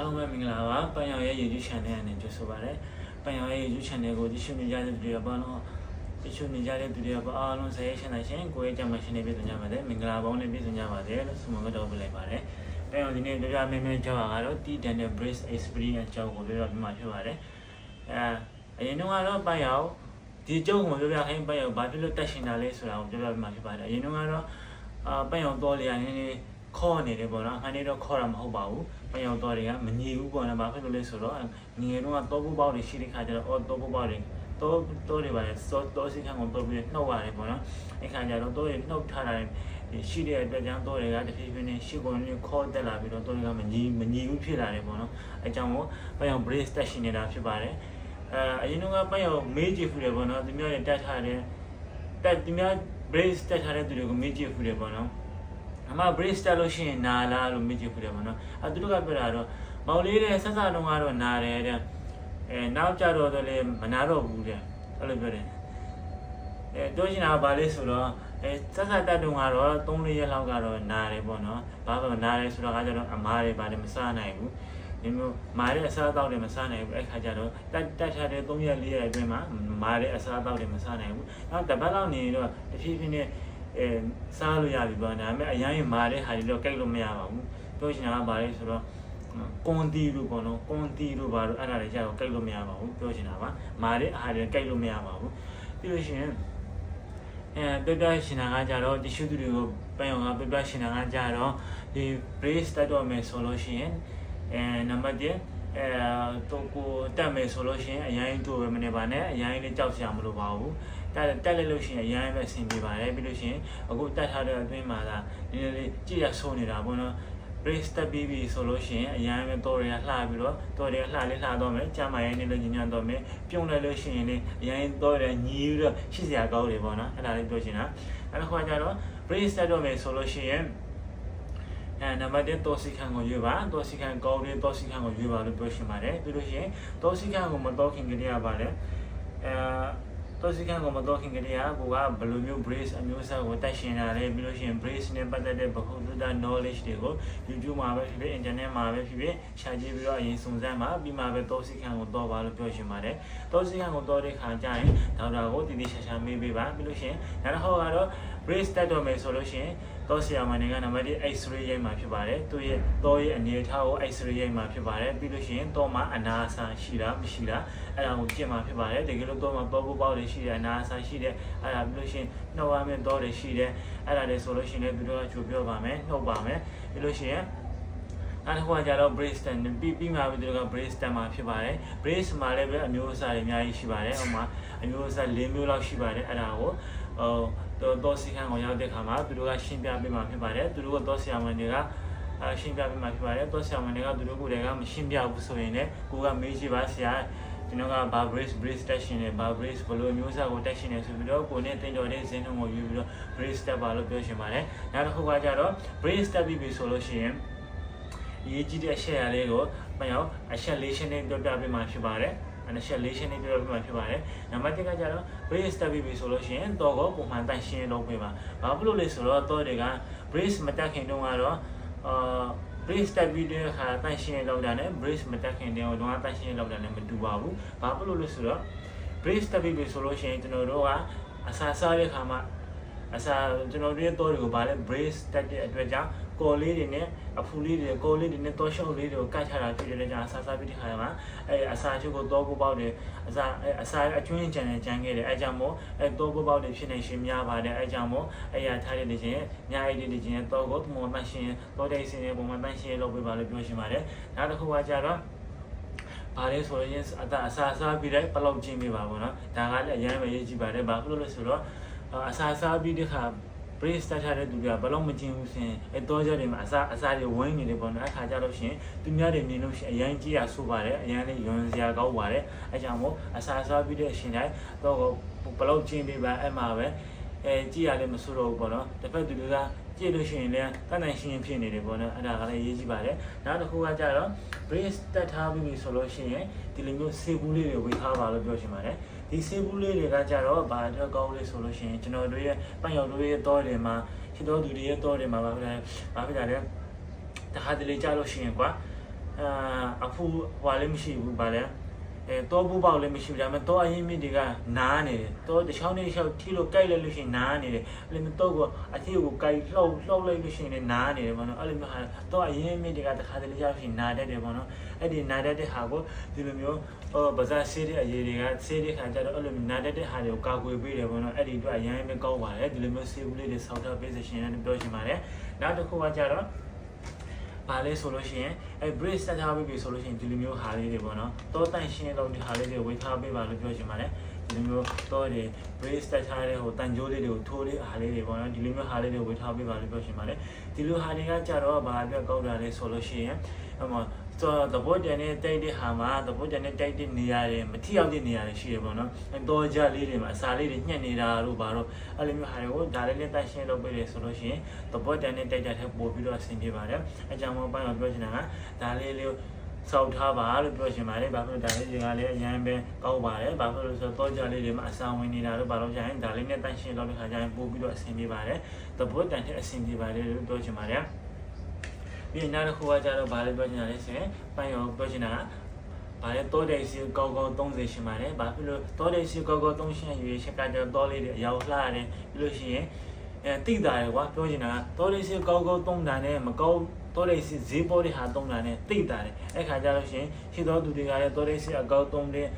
အားလုံးပဲမင်္ဂလာပါပန်ရောင်ရဲ့ YouTube channel နဲ့ကြိုဆိုပါရစေပန်ရောင်ရဲ့ YouTube channel ကိုကြည့်ရှုနေကြတဲ့သူတွေကဘာလို့ကြည့်ရှုနေကြတဲ့သူတွေကဘာအားလုံးဆက်ရရှင်နိုင်ရှင်ကိုယ့်ရဲ့ကြမ်းမရှင်နေပြည့်စုံကြပါစေမင်္ဂလာပေါင်းနဲ့ပြည့်စုံကြပါစေလို့ဆုမွန်ကတော့ပြလိုက်ပါတယ်ပန်ရောင်ဒီနေ့ကြပြမင်းမင်းကြောက်ကတော့ T Daniel Brace Experience အကြောင်းကိုပြောပြမှာဖြစ်ပါတယ်အဲအရင်တော့ကတော့ပန်ရောင်ဒီအကြောင်းကိုပြောပြခိုင်းပန်ရောင်ဘာဖြစ်လို့တက်ရှင်တာလဲဆိုတာကိုပြောပြမှာဖြစ်ပါတယ်အရင်တော့ကတော့အာပန်ရောင်တော်လျာနည်းနည်း ခေါ်နေတယ်ပေါ့နော်အမှန်တည်းတော့ခေါ်တာမဟုတ်ပါဘူးပန်ရောင်တော်တွေကမညီဘူးပေါ့နော်ဘာဖြစ်လို့လဲဆိုတော့ငငယ်တော့တော့ဘူးပေါက်တွေရှိတဲ့ခါကျတော့အော်တော့ဘူးပေါက်တွေတော့တော့တွေပါလေစောတော့စိတ်ခံကိုတော့ပြီးနှုတ်ရတယ်ပေါ့နော်အဲ့ခါကျတော့တော့တွေနှုတ်ထားတာရှိတဲ့အတွက်ကြောင့်တော့တွေကတဖြည်းဖြည်းနဲ့ရှစ်ကုန်နဲ့ခေါ်တက်လာပြီးတော့တော့တွေကမညီမညီဘူးဖြစ်လာတယ်ပေါ့နော်အဲကြောင့်မို့ပန်ရောင် brace တက်ရှင်နေတာဖြစ်ပါတယ်အဲအရင်တော့ပန်ရောင်မေးကြည့်ဖူးတယ်ပေါ့နော်သူများတွေတက်ထားတယ်တက်သူများ brace တက်ထားတဲ့သူတွေကိုမေးကြည့်ဖူးတယ်ပေါ့နော် အမ brace တက်လို့ရှိရင်နာလားလို့မေးကြည့်ဖူးတယ်ပေါ့နော်အဲသူတို့ကပြောတာတော့မောင်လေးတဲ့ဆက်စတုံးကတော့နာတယ်တဲ့အဲနောက်ကြတော့လည်းမနာတော့ဘူးတဲ့အဲ့လိုပြောတယ်အဲပြောချင်တာကဘာလဲဆိုတော့အဲဆက်စတက်တုံးကတော့3-4ရက်လောက်ကတော့နာတယ်ပေါ့နော်ဘာပဲနာတယ်ဆိုတော့ကကြတော့အမားတွေဘာလည်းမစားနိုင်ဘူးဒီမျိုးမာတဲ့အစားအသောက်တွေမစားနိုင်ဘူးအဲ့ခါကျတော့တက်တက်ထားတဲ့3ရက်4ရက်အတွင်းမှာမာတဲ့အစားအသောက်တွေမစားနိုင်ဘူးနောက်တစ်ပတ်လောက်နေတော့တဖြည်းဖြည်းနဲ့ အဲစားလို့ရပြီပေါ့ဒါပေမဲ့အရင်ကမာတဲ့ဟာတွေတော့ကြိုက်လို့မရပါဘူးပြောချင်တာကဘာလဲဆိုတော့ကွန်တီလို့ပေါ့နော်ကွန်တီလို့ပါတော့အဲ့ဒါတွေကြာတော့ကြိုက်လို့မရပါဘူးပြောချင်တာပါမာတဲ့အားတွေကြိုက်လို့မရပါဘူးပြီးလို့ရှိရင်အဲပြပြရှင်နာကကြတော့တ िश ူတွေကိုပန်းအောင်ကပြပြရှင်နာကကြတော့ဒီ brace တက်တော့မယ်ဆိုလို့ရှိရင်အဲနံပါတ်1အဲတော့ကိုတက်မယ်ဆိုလို့ရှိရင်အရင်တို့ပဲမနေပါနဲ့အရင်လေးကြောက်စရာမလိုပါဘူး တက်တက်လိုက်လို့ရှိရင်အရင်ပဲအဆင်ပြေပါတယ်ပြီးလို့ရှိရင်အခုတက်ထားတဲ့အတွင်းမှာသာနည်းနည်းလေးကြည့်ရဆုံးနေတာပေါ့နော် brace တက်ပြီးပြီဆိုလို့ရှိရင်အရင်ပဲတော့ရလှပြီးတော့တော့ရလှလေးလှတော့မယ်ကြာမရင်လည်းညညတော့မယ်ပြုံးလိုက်လို့ရှိရင်လည်းအရင်တော့ရညီးပြီးတော့ရှိစရာကောင်းတယ်ပေါ့နော်အဲ့ဒါလေးပြောချင်တာအဲ့ဒါခွာကြတော့ brace တက်တော့မယ်ဆိုလို့ရှိရင်အဲနံပါတ်1တောစီခံကိုရွေးပါတောစီခံကောင်းတဲ့တောစီခံကိုရွေးပါလို့ပြောရှင်ပါတယ်ပြီးလို့ရှိရင်တောစီခံကိုမတော့ခင်ကလေးရပါတယ်အဲ တော့စီကံကမတော့ခင်ကလေးကကိုကဘယ်လိုမျိုး brace အမျိုးအစားကိုတက်ရှင်တာလဲပြီးလို့ရှိရင် brace နဲ့ပတ်သက်တဲ့ဗဟုသုတ knowledge တွေကို YouTube မှာပဲဖြစ်ဖြစ် internet မှာပဲဖြစ်ဖြစ်ရှာကြည့်ပြီးတော့အရင်စုံစမ်းပါပြီးမှပဲတော့စီကံကိုတော့ပါလို့ပြောရှင်ပါတယ်တော့စီကံကိုတော့တဲ့ခါကျရင်ဒေါက်တာကိုတည်တည်ရှာရှာမေးပေးပါပြီးလို့ရှိရင်နောက်တစ်ခေါက်ကတော့ brace တက်တော့မယ်ဆိုလို့ရှိရင် တော့ဆရာမနေကနံပါတ်1 X-ray ရိုက်မှာဖြစ်ပါတယ်သူရဲ့တော့ရဲ့အနေအထားကို X-ray ရိုက်မှာဖြစ်ပါတယ်ပြီးလို့ရှိရင်တော့မှာအနာအဆာရှိတာမရှိတာအဲ့ဒါကိုကြည့်မှာဖြစ်ပါတယ်တကယ်လို့တော့မှာပေါပေါပေါတွေရှိတယ်အနာအဆာရှိတယ်အဲ့ဒါပြီးလို့ရှိရင်နှုတ်ရမယ့်တော့တွေရှိတယ်အဲ့ဒါတွေဆိုလို့ရှိရင်လည်းသူတို့ကချိုပြောပါမယ်နှုတ်ပါမယ်ပြီးလို့ရှိရင်နောက်တစ်ခုကကြတော့ brace stand ပြီးပြီးမှပြီးသူတို့က brace stand မှာဖြစ်ပါတယ် brace မှာလည်းပဲအမျိုးအစားတွေအများကြီးရှိပါတယ်ဟိုမှာအမျိုးအစား၄မျိုးလောက်ရှိပါတယ်အဲ့ဒါကို ဟိုတော့တော့စီခံကိုရောက်တဲ့ခါမှာသူတို့ကရှင်းပြပေးမှာဖြစ်ပါတယ်သူတို့ကတော့ဆရာမတွေကအရှင်းပြပေးမှာဖြစ်ပါတယ်တော့ဆရာမတွေကသူတို့ကိုယ်တည်းကမရှင်းပြဘူးဆိုရင်လည်းကိုကမေးကြည့်ပါဆရာကျွန်တော်ကဘာ brace brace တက်ရှင်နေဘာ brace ဘယ်လိုအမျိုးအစားကိုတက်ရှင်နေဆိုပြီးတော့ကိုနဲ့တင်တော်တဲ့ဇင်းထုံးကိုယူပြီးတော့ brace တက်ပါလို့ပြောရှင်ပါတယ်နောက်တစ်ခုကကြတော့ brace တက်ပြီးပြီဆိုလို့ရှိရင်အရေးကြီးတဲ့အချက်အရာလေးကိုမရောက်အချက်လေးရှင်းနေပြောပြပေးမှာဖြစ်ပါတယ် အချက်လေးရှင်းနေပြောပြမှာဖြစ်ပါတယ်။နံပါတ်1ကကြတော့ brace တက်ပြီးပြီဆိုလို့ရှိရင်တော့ကိုပုံမှန်တန်ရှင်းလုပ်ပေးပါ။ဘာဖြစ်လို့လဲဆိုတော့တော့တွေက brace မတက်ခင်တုန်းကတော့အာ brace တက်ပြီးတဲ့အခါတန်ရှင်းလောက်တာနဲ့ brace မတက်ခင်တုန်းကတော့တန်ရှင်းလောက်တာနဲ့မတူပါဘူး။ဘာဖြစ်လို့လဲဆိုတော့ brace တက်ပြီးပြီဆိုလို့ရှိရင်ကျွန်တော်တို့ကအစားစားတဲ့အခါမှာအစားကျွန်တော်တို့ရဲ့တော့တွေကိုဗာလဲ brace တက်တဲ့အတွက်ကြောင့် ကော်လေးတွေနဲ့အဖူလေးတွေကော်လေးတွေနဲ့တော့ရှော့လေးတွေကိုကတ်ချတာဖြစ်တဲ့ကြောင့်အစားစားပြီးတဲ့ခါမှာအဲအစားချုပ်ကိုတော့ပုပေါက်တွေအစားအစားအကျွင်းကြံနေကြံခဲ့တယ်အဲကြောင့်မို့အဲတော့ပုပေါက်တွေဖြစ်နေရှင်များပါတယ်အဲကြောင့်မို့အဲရထားတဲ့ချင်းညာအိတ်တွေချင်းတော့ကိုပုံမှန်ရှင်တော့တဲ့စင်းတွေပုံမှန်တန်းရှင်လုပ်ပေးပါလို့ပြောရှင်ပါတယ်နောက်တစ်ခုကကြတော့ဘာလဲဆိုရင်အသာအစားစားပြီးတဲ့ပလောက်ချင်းပြပါဘောနော်ဒါကလည်းအရင်ပဲရေးကြည့်ပါတယ်ဘာဖြစ်လို့လဲဆိုတော့အစားစားပြီးတဲ့ခါ brace တက်ထားတဲ့သူတွေကဘယ်တော့မကျင်ဘူးရှင်အဲတော့ကြတယ်မှာအစားအစားတွေဝင်းနေတယ်ပေါ့နော်အခါကြလို့ရှင်သူများတွေမြင်လို့ရှင်အရင်ကြည့်ရဆိုပါတယ်အရင်လေးယွန်စရာကောင်းပါတယ်အဲကြောင့်မို့အစားစားပြီးတဲ့အရှင်တိုင်းတော့ဘယ်တော့ကျင်ပေးပါအဲ့မှာပဲအဲကြည့်ရလည်းမဆိုးတော့ဘူးပေါ့နော်တစ်ဖက်သူတွေကကြည့်လို့ရှိရင်လည်းတန်တန်ရှင်းဖြစ်နေတယ်ပေါ့နော်အဲ့ဒါကလည်းရေးကြည့်ပါတယ်နောက်တစ်ခုကကြတော့ brace တက်ထားပြီးပြီဆိုလို့ရှိရင်ဒီလိုမျိုးဆေးဘူးလေးတွေဝေထားပါလို့ပြောချင်ပါတယ် ဒီဆေးဘူးလေးတွေကကြတော့ဘာအတွက်ကောင်းလဲဆိုလို့ရှိရင်ကျွန်တော်တို့ရဲ့ပန့်ရောက်တို့ရဲ့တောတွေမှာရှိတော်သူတွေရဲ့တောတွေမှာဘာဖြစ်လဲဘာဖြစ်ကြလဲတခါတလေကြားလို့ရှိရင်ကွာအဲအာအဖူဟွာလည်းမရှိဘူးဗာလဲ အဲတော့ဘူးပေါက်လည်းမရှိဘူးဒါပေမဲ့တော့အရင်မြစ်တွေကနားနေတယ်တော့တစ်ချောင်းတစ်ချောင်းထီလို့ကြိုက်လိုက်လို့ရှိရင်နားနေတယ်အဲ့လိုမျိုးတော့ကအထီကိုကြိုက်လှုပ်လှုပ်လိုက်လို့ရှိရင်လည်းနားနေတယ်ပေါ့နော်အဲ့လိုမျိုးဟာတော့အရင်မြစ်တွေကတစ်ခါတလေရောက်ရှိရင်နားတတ်တယ်ပေါ့နော်အဲ့ဒီနားတတ်တဲ့ဟာကိုဒီလိုမျိုးဟောဗဇာဆေးတဲ့အရေးတွေကဆေးတဲ့ခါကျတော့အဲ့လိုမျိုးနားတတ်တဲ့ဟာတွေကိုကာကွယ်ပေးတယ်ပေါ့နော်အဲ့ဒီအတွက်အရင်ပဲကောင်းပါတယ်ဒီလိုမျိုးဆေးဘူးလေးတွေဆောက်ထားပေးစေရှင်လည်းပြောချင်ပါတယ်နောက်တစ်ခုကကျတော့ ပါလဲဆိုလို့ရှိရင်အဲ brace ဆက်ထားပြီးပြီဆိုလို့ရှိရင်ဒီလိုမျိုးဟာလေးတွေပေါ့နော်တောတန့်ရှင်းတော့ဒီဟာလေးတွေဝေထားပေးပါလို့ပြောချင်ပါတယ်ဒီလိုမျိုးတော့ဒီ brace ဆက်ထားတဲ့ဟိုတန်ကြိုးလေးတွေကိုထိုးလေးဟာလေးတွေပေါ့နော်ဒီလိုမျိုးဟာလေးတွေဝေထားပေးပါလို့ပြောချင်ပါတယ်ဒီလိုဟာတွေကကြတော့ဘာအတွက်ကောက်တာလဲဆိုလို့ရှိရင်ဟို မှာတော့တဘောတန်နဲ့တိုက်တဲ့ဟာမှာတဘောတန်နဲ့တိုက်တဲ့နေရာတွေမထိရောက်တဲ့နေရာတွေရှိတယ်ပေါ့နော်အဲတော့ကြလေးတွေမှာအစာလေးတွေညှက်နေတာလို့ပါတော့အဲ့လိုမျိုးဟာတွေကိုဒါလေးလေးတန့်ရှင်းလုပ်ပေးတယ်ဆိုလို့ရှိရင်တဘောတန်နဲ့တိုက်တဲ့ထက်ပိုပြီးတော့အဆင်ပြေပါတယ်အကြောင်းမပိုင်းတော့ပြောချင်တာကဒါလေးလေးစောက်ထားပါလို့ပြောချင်ပါတယ်။ဘာဖြစ်လို့ဒါလေးတွေကလည်းအရန်ပဲကောက်ပါတယ်။ဘာဖြစ်လို့ဆိုတော့ကြလေးတွေမှာအစာဝင်နေတာလို့ဘာလို့ကြရင်ဒါလေးနဲ့တန့်ရှင်းလုပ်တဲ့ခါကျရင်ပို့ပြီးတော့အဆင်ပြေပါတယ်။တဘောတန်တဲ့အဆင်ပြေပါတယ်လို့ပြောချင်ပါတယ်။ ပြီးရင်နောက်တစ်ခုကကျတော့ဗာလဲပြောချင်တာလဲဆိုရင်ပိုင်ရောပြောချင်တာကဗာလဲတောတဲ့စီကောက်ကောက်30ရှင်ပါတယ်ဘာဖြစ်လို့တောတဲ့စီကောက်ကောက်30ရှင်ရွေးချက်ကကျတော့တောလေးတွေအရောက်လှရတယ်ပြီးလို့ရှိရင်အဲတိတာရယ်ကွာပြောချင်တာကတောတဲ့စီကောက်ကောက်3တန်နဲ့မကောက်တောတဲ့စီဈေးပေါ်တဲ့ဟာ3တန်နဲ့တိတာတယ်အဲ့ခါကျလို့ရှိရင်ရှိတော်သူတွေကလည်းတောတဲ့စီအကောက်3တဲ့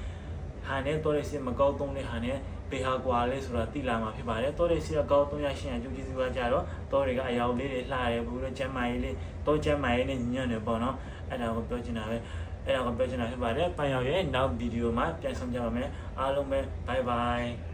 ဟာနဲ့တောတဲ့စီမကောက်3တဲ့ဟာနဲ့ ဘေဟာကွာလဲဆိုတာတိလာမှာဖြစ်ပါတယ်တောတဲ့စီအကောက်300ရှင်အကျိုးကျေးဇူးကကြတော့တောတွေကအယောက်လေးတွေလှရတယ်ဘူးလို့ကျမ်းမာရေးလေးတောကျမ်းမာရေးနဲ့ညံ့တယ်ပေါ့နော်အဲ့ဒါကိုပြောချင်တာပဲအဲ့ဒါကိုပြောချင်တာဖြစ်ပါတယ်ပန်ရောက်ရဲ့နောက်ဗီဒီယိုမှာပြန်ဆောင်ကြပါမယ်အားလုံးပဲ bye bye